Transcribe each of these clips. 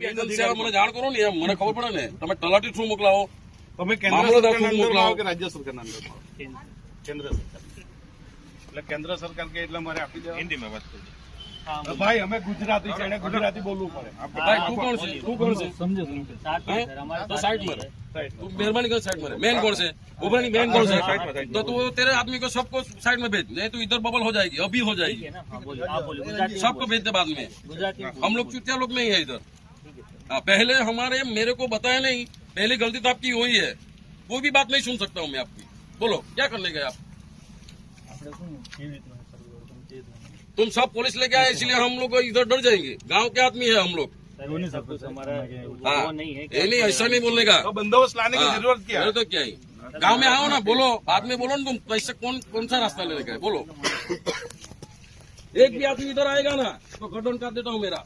Agency આવે મને જાણ કરો ને એમ મને ખબર પડે ને તમે તલાટી થ્રુ મોકલાવો તમે કેન્દ્ર મામલતદાર સરકારના શું અંદરમાં મોકલાવો? આવો કે રાજ્ય સરકારના અંદરમાં આવો? કેન્દ્ર સરકાર એટલે કેન્દ્ર સરકાર કે એટલે મારે આપી દેવા હિન્દીમાં વાત કરજો ભાઈ અમે ગુજરાતી છે એને ગુજરાતી બોલવું પડે ભાઈ તું કોણ છે તું કોણ છે સમજો સમજો હે? તો સાઈડ મારે સાઈડ तू मेहरबानी कर साइड में मेन कौन से उभरनी मेन कौन से तो तू तेरे आदमी को सबको साइड में भेज नहीं तो इधर बबल हो जाएगी अभी हो जाएगी है ना हाँ बोलिए आप बोलिए गुजराती में सबको भेज दे बाद में गुजराती में हम लोग चुतिया लोग नहीं है इधर आ, पहले हमारे मेरे को बताया नहीं पहले गलती तो आपकी हुई है। वो भी बात नहीं सुन सकता हूँ मैं आपकी। बोलो क्या करने गए आप? तुम सब पुलिस लेके आए इसलिए हम लोग इधर डर जाएँगे। गाँव के आदमी है हम लोग। हाँ, नहीं ऐसा नहीं बोलने का। तो बंदोबस्त लाने की हाँ, ज़रूरत क्या? है तो क्या है। गाँव में आओ ना बोलो बाद में बोलो ना तुम तो पैसे कौन कौन सा रास्ता लेने का बोलो। एक भी आदमी इधर आएगा ना तो गठन कर देता हूँ मेरा।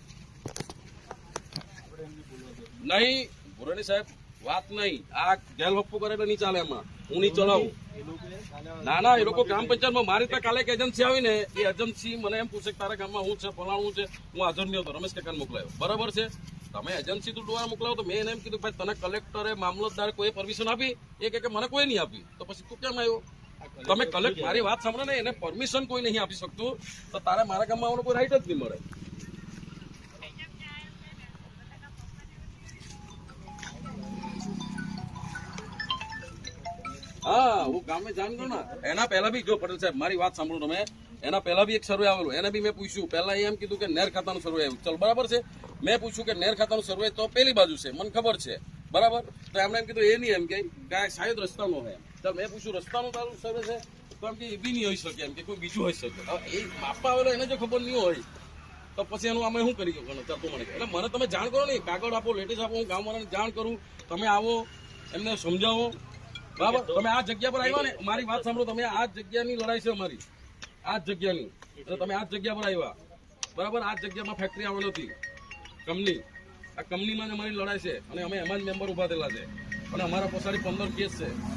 નહીં, ભુરાણી સાહેબ, વાત નહીં. આ ગેલ હપ્પુ કરે નહીં ચાલે એમાં. હું નહીં ચલાવું. ના ના, એ લોકો ગ્રામ પંચાયતમાં મારી ત્યાં કાલે એક એજન્સી આવીને, એ એજન્સી મને એમ પૂછે કે તારા ગામમાં હું છે, ફલાણું છે? હું હાજર નહીં હતો. રમેશ કાકાને મોકલાયો. બરાબર છે? તમે એજન્સી તું દ્વારા મોકલાવો તો મેં એને એમ કીધું, ભાઈ, તને કલેક્ટરે મામલતદારે કોઈ પરમિશન આપી? એ કે, મને કોઈ નહીં આપી. તો પછી તું કેમ આવ્યો? તમે કલેક્ટ મારી વાત સાંભળો ને, એને પરમિશન કોઈ નહીં આપી શકતું. તો તારે મારા ગામમાં આવવાનો કોઈ રાઈટ જ નહીં મળે. હા, હું ગામે જાણ કરું ને. એના પહેલા બી જો, પટેલ સાહેબ, મારી વાત સાંભળો તમે. એના પહેલા બી એક સર્વે આવેલું. એને બી મેં પૂછ્યું. પહેલા એમ કીધું કે નેર ખાતાનું સર્વે આવ્યું. ચલ, બરાબર છે? મેં પૂછ્યું કે નેર ખાતાનું સર્વે તો પેલી બાજુ છે. મને ખબર છે. બરાબર? તો એમણે એમ કીધું, એ નહીં એમ કે શાયદ રસ્તાનો હોય તો મેં પૂછ્યું, રસ્તાનું તારું સર્વે છે? તો એમ કે, એ બી નહીં હોઈ શકે એમ કે, કોઈ બીજું હોઈ શકે. એ બાપા આવેલો એને જો ખબર નહીં હોય, તો પછી એનું અમે શું કરી ગયો ચાલતું મને એટલે મને તમે જાણ કરો ને, કાગળ આપો, લેટેસ્ટ આપો, હું ગામવાળાને જાણ કરું. તમે આવો, એમને સમજાવો. બરાબર? તમે આ જગ્યા પર આવ્યા ને, મારી વાત સાંભળો, તમે આ જગ્યાની લડાઈ છે અમારી. આ જગ્યાની. એટલે તમે આ જગ્યા પર આવ્યા. બરાબર? આ જગ્યામાં ફેક્ટરી આવેલી હતી. કંપની. આ કંપનીમાં જ અમારી લડાઈ છે. અને અમે એમાં જ મેમ્બર ઊભા થયેલા છે. અને અમારા પોસાડી પંદર કેસ છે.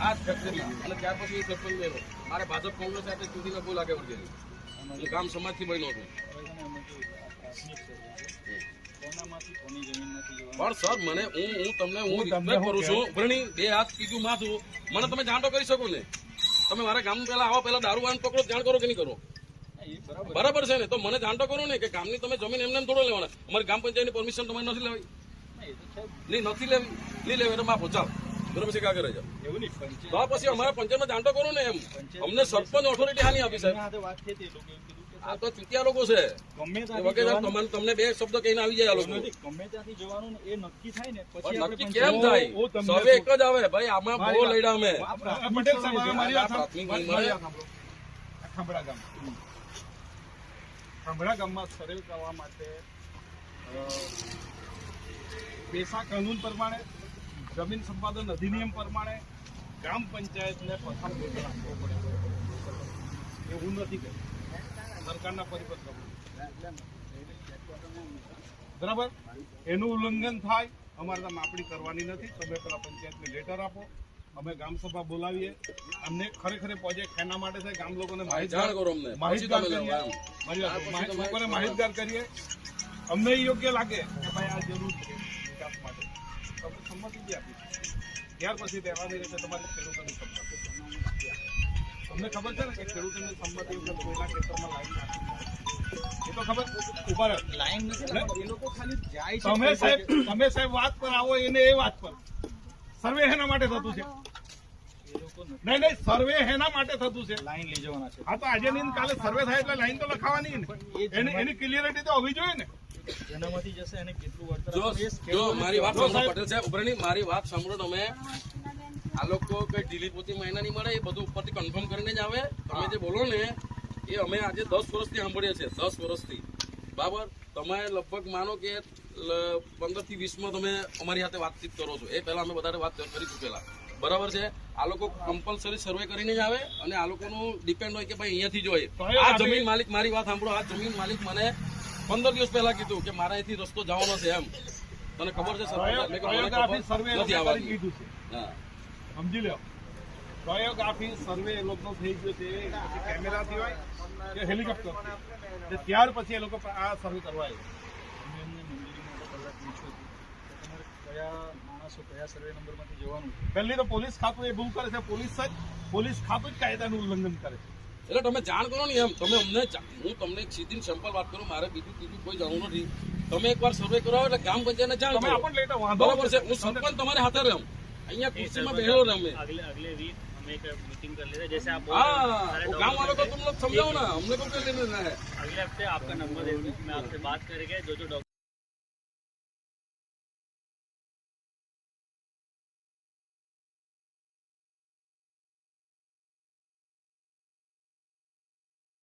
આ જ ફેક્ટરીમાં અને ત્યાર પછી સરપંચ ગયેલો મારે ભાજપ કોંગ્રેસ સાથે સુધીના બહુ લાગે વળગેલી હું ગામ સમાજથી બન્યો છું. પણ સર મને હું હું તમને હું રિક્વેસ્ટ કરું છું. ભરણી બે હાથ કીધું માથું. મને તમે જાણ તો કરી શકો ને? તમે મારા ગામ પહેલા આવો પહેલા દારૂ વાન પકડો જાણ કરો કે નહીં કરો? બરાબર. છે ને? તો મને જાણ તો કરો ને કે ગામની તમે જમીન એમને એમ થોડો લેવાના. અમારી ગામ પંચાયતની પરમિશન તમારે નથી લેવાય નહીં નથી લેવી. નહીં લેવી એટલે માફ ચાલ. બરાબર છે કે જાવ એવું નહીં તો પછી અમારા પંચાયતમાં જાણ તો કરો ને એમ. અમને સરપંચ ઓથોરિટી હાની આપી સાહેબ. વાત થઈ આ તો ચૂતિયા લોકો છે. ગમે ત્યાં તમને તમને બે શબ્દ કહીને આવી જાય આ લોકો. ગમે ત્યાંથી જવાનું એ નક્કી થાય ને પછી નક્કી કેમ થાય? સવે એક જ આવે. ભાઈ આમાં બહુ લડ્યા અમે. પટેલ સાહેબ મારી વાત. આ ગામ. ખાંભડા ગામમાં સર્વે કરવા માટે પેશા કાનૂન પ્રમાણે જમીન સંપાદન અધિનિયમ પ્રમાણે ગ્રામ પંચાયતને પ્રથમ આપવો પડે. એવું નથી કે સરકારના બરાબર? એનું ઉલ્લંઘન થાય અમારે ત્યાં માપણી કરવાની નથી. તમે પેલા પંચાયતને લેટર આપો અમે ગામ સભા બોલાવીએ. અમને ખરેખર પ્રોજેક્ટ એના માટે થાય ગામ લોકોને માહિતગાર કરો અમને. માહિતગાર કરીએ. લોકોને માહિતગાર કરીએ. અમને યોગ્ય લાગે કે ભાઈ આ જરૂર છે વિકાસ માટે. તમે સંમતિ બી આપીશું ત્યાર પછી રહેવાની રીતે તમારે ખેડૂતોની સંમતિ. અમને ખબર છે ને કે ખેડૂતોની સંમતિ વગર કોઈના ખેતરમાં લાઈન નાખી. એ તો ખબર? ઊભા લાઈન નથી એ લોકો ખાલી જાય છે તમે સાહેબ તમે સાહેબ વાત પર આવો એને એ વાત પર. સર્વે હેના માટે થતું છે. એ લોકો નથી. નહીં નહીં સર્વે એના માટે થતું છે. લાઈન લઈ જવાના છે. હા તો આજે નહીં કાલે સર્વે થાય એટલે લાઈન તો લખાવાની ને. એની એની ક્લિયરિટી તો હોવી જોઈએ ને. જેનામાંથી જશે એને કેટલું વળતર જો મારી વાત સાંભળો સાહેબ. પટેલ સાહેબ ઉપરની મારી વાત સાંભળો તમે. આ લોકો કઈ ઢીલી પોતી મહિના નહીં મળે એ બધું ઉપરથી કન્ફર્મ કરીને જ આવે. તમે જે બોલો ને એ અમે આજે દસ વર્ષથી સાંભળીએ છીએ દસ વર્ષથી. બરાબર? તમે લગભગ માનો કે પંદરથી વીસમાં તમે અમારી સાથે વાતચીત કરો છો. એ પહેલા અમે વધારે વાત કરી ચૂકેલા. બરાબર છે? આ લોકો કમ્પલસરી સર્વે કરીને જ આવે અને આ લોકોનું ડિપેન્ડ હોય કે ભાઈ અહીંયાથી જોઈએ આ જમીન માલિક મારી વાત સાંભળો આ જમીન માલિક મને પંદર દિવસ પહેલા કીધું કે મારા અહીંથી રસ્તો જવાનો છે એમ. તને ખબર છે? મેં સર્વે નથી આવવાની. હા. સમજી લો પ્રયોગાફી સર્વે એ લોકો થઈ ગયો છે કેમેરાથી હોય કે હેલિકોપ્ટર ત્યાર પછી એ લોકો આ સર્વે કરવા આવ્યો. માણસો કયા સર્વે નંબરમાંથી જવાનું? પહેલી તો પોલીસ ખાતું એ ભૂલ કરે છે. પોલીસ જ પોલીસ ખાતું જ કાયદાનું ઉલ્લંઘન કરે છે. એટલે તમે જાણ કરો ને એમ. તમે અમને જા- હું તમને એક સીધી સિમ્પલ વાત કરું. મારે બીજું બીજું કોઈ જાણવું નથી. તમે એકવાર સર્વે કરાવો એટલે ગ્રામ પંચાયતને જાણ તમે કરો. બરાબર છે. હું. સરપંચ તમારે હાથે રહું. અહીંયા ખુરશીમાં બેઠો રહું અમે अगले अगले वीक हम एक मीटिंग कर लेते हैं जैसे आप बोल हाँ रहे हैं, सारे वो गाँव वालों को document तुम लोग समझाओ ना हमने को क्या लेना है अगले हफ्ते आपका नंबर दे दूँ मैं आपसे बात करके जो जो डॉक्यूमेंट